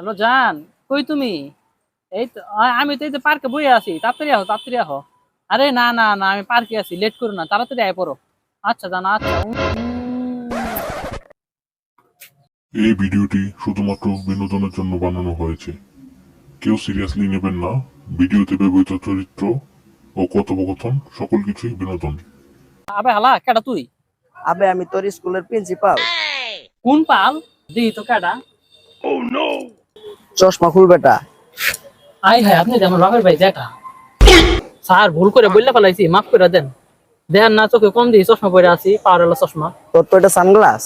Hello জান কই তুমি? এই তো আমি তো এই যে পার্কে বই আছি তাড়াতাড়ি আহো তাড়াতাড়ি আহো। আরে না না না আমি পার্কে আছি লেট করো না তাড়াতাড়ি আয় পড়ো। আচ্ছা জান আচ্ছা এই ভিডিওটি শুধুমাত্র বিনোদনের জন্য বানানো হয়েছে। কেউ সিরিয়াসলি নেবেন না ভিডিওতে ব্যবহৃত চরিত্র ও কথোপকথন সকল কিছুই বিনোদন। আবে হালা কেডা তুই? আবে আমি তোর স্কুলের প্রিন্সিপাল কোন পাল? দি তো কেডা। চশমা খুল বেটা। আই হাই আপনি তো আমার ভাই দেখা। স্যার ভুল করে বললে ফেলাইছি মাফ করে দেন। দেখার না চোখে কম দিই চশমা পরে আছি চশমা। তোর তো এটা সানগ্লাস।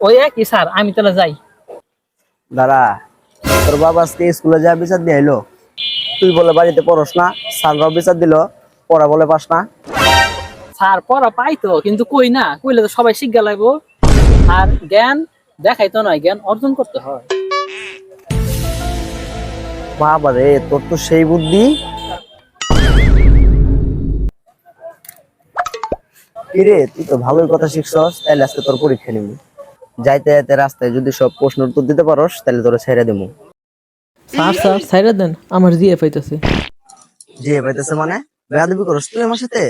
ওই একই স্যার আমি তাহলে যাই। দাঁড়া তোর বাবা আজকে স্কুলে যা বিচার দিয়ে এলো তুই বলে বাড়িতে পড়স না স্যাররাও বিচার দিল পড়া বলে পাস না। স্যার পড়া পাইতো কিন্তু কই না কইলে তো সবাই শিক্ষা লাগবো। আর জ্ঞান দেখাইতো নয় জ্ঞান অর্জন করতে হয়। বাবা রে তোর তো সেই বুদ্ধি। কিরে তুই তো ভালোই কথা শিখছস তাহলে আজকে তোর পরীক্ষা নিবি। যাইতে যাইতে রাস্তায় যদি সব প্রশ্ন উত্তর দিতে পারস তাহলে তোরা ছেড়ে দেবো স্যার স্যার সাইরা দেন আমার জিএফ পাইতেছে। যে পাইতেছে মানে? বেয়াদবি করস তুই আমার সাথে?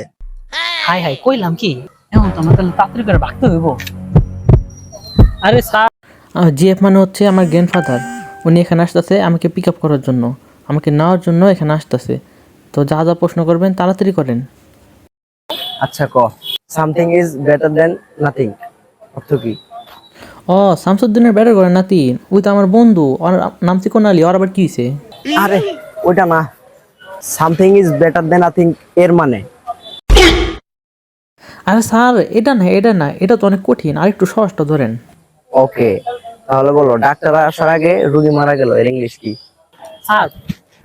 হাই হাই কইলাম কি এখন তো আমার তাহলে তাড়াতাড়ি করে ভাগতে হইব। আরে স্যার জিএফ মানে হচ্ছে আমার গ্র্যান্ডফাদার উনি এখানে আসতেছে আমাকে পিক আপ করার জন্য। আমাকে নেওয়ার জন্য এখানে আসতেছে। তো যা যা প্রশ্ন করবেন তাড়াতাড়ি করেন। আচ্ছা ক? Something is better than nothing অর্থ কি? ও শামসুদ্দিনের ব্যাটার করে নাতি ওই তো আমার বন্ধু। ওর নাম চিকন আলী ওর আবার কি হয়েছে আরে ওইটা না। Something is better than nothing এর মানে। আরে স্যার এটা না এটা না। এটা তো অনেক কঠিন। আর একটু সহজটা ধরেন। ওকে তাহলে বলো ডাক্তার আসার আগে রুগী মারা গেল এর ইংলিশ কি? স্যার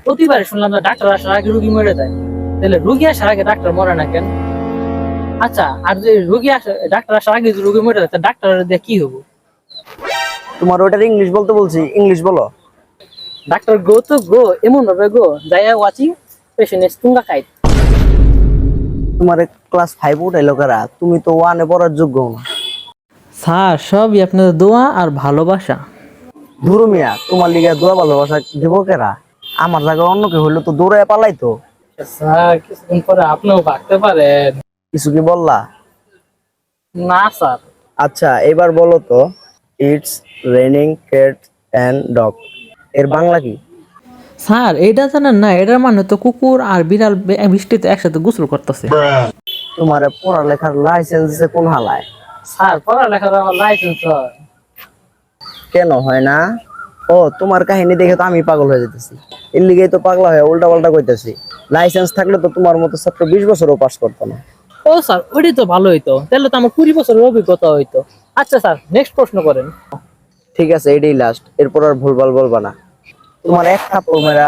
প্রতিবারে শুনলাম যে ডাক্তার আসার আগে রুগী মরে যায়। তাহলে রুগী আসার আগে ডাক্তার মরে না কেন? আচ্ছা আর যে রুগী আসে ডাক্তার আসার আগে যদি রুগী মরে যায় তা ডাক্তার দিয়ে কি হব? তোমার ওটার ইংলিশ বলতে বলছি ইংলিশ বলো। ডাক্তার গো তো গো এমন ভাবে গো যাইয়া ওয়াচিং পেশেন্ট তুঙ্গা খাই তোমার ক্লাস ফাইভ উঠাইলো কারা? তুমি তো ওয়ানে পড়ার যোগ্য না। স্যার সবই আপনাদের দোয়া আর ভালোবাসা। ধুরু মিয়া তোমার লিগে দোয়া ভালোবাসা দেবো কেরা আমার জায়গায় অন্য কেউ হইল তো দৌড়ে পালাইতো। স্যার কিছুদিন পরে আপনিও ভাগতে পারেন। কিছু কি বললা? না স্যার। আচ্ছা এবার বলো তো it's raining cat and dog. এর বাংলা কি? স্যার এটা জানেন না এটার মানে তো কুকুর আর বিড়াল বৃষ্টিতে একসাথে গোসল করতেছে। তোমার পড়ালেখার লাইসেন্স কোন হালায়? স্যার পড়ালেখার আমার লাইসেন্স হয়। কেন হয় না? ও তোমার কাহিনী দেখে তো আমি পাগল হয়ে যেতেছি। এর লিগেই তো পাগলা হয়ে উল্টা পাল্টা কইতেছি। লাইসেন্স থাকলে তো তোমার মতো ছাত্র বিশ বছরও পাস করতো না। ও স্যার ওইটাই তো ভালো হইতো। তাহলে তো আমার কুড়ি বছরের অভিজ্ঞতা হইতো। আচ্ছা স্যার নেক্সট প্রশ্ন করেন। ঠিক আছে এটাই লাস্ট এরপর আর ভুলভাল বলবা না। তোমার এক থাপ্পড় মেরা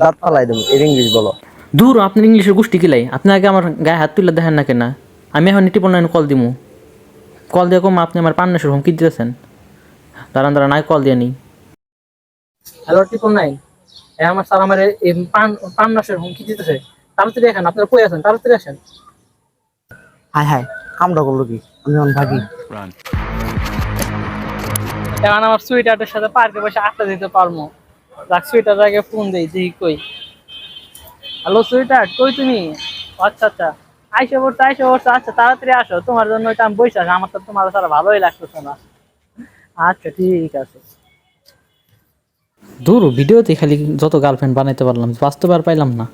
দাঁত ফালাই দেবো। এর ইংলিশ বলো। দূর আপনার ইংলিশের গোষ্ঠী কিলাই? আপনি আগে আমার গায়ে হাত তুলে দেখেন না কেন? আমি এখন টিপন লাইন কল দিমু। কল দিয়ে কম আপনি আমার পান্নাসের হুমকি দিতেছেন? দাঁড়ান দাঁড়ান আয় কল দিয়ে নিই হ্যালো টিপন নাই। আমার স্যার আমার এই পান পান নাশের হুমকি দিতেছে? তাড়াতাড়ি আপনারা কই আছেন? তাড়াতাড়ি আসেন। হায় কামড়া করল কি? আমি এখন ভাগি। এখন আমার সুইটারের সাথে পার্কে বসে আড্ডা দিতে পারব। যাক সুইটার আগে ফোন দেই দেখি কই। হ্যালো সুইটার কই তুমি? আচ্ছা আচ্ছা। আইসা পড়তো আইসো পড়তো আচ্ছা তাড়াতাড়ি আসো, তোমার জন্য ওইটা আমি বসে আমার তো তোমার সারা ভালোই লাগতেছে না। আচ্ছা ঠিক আছে। দূর ভিডিওতে খালি যত গার্লফ্রেন্ড বানাইতে পারলাম, বাস্তবে আর পাইলাম না।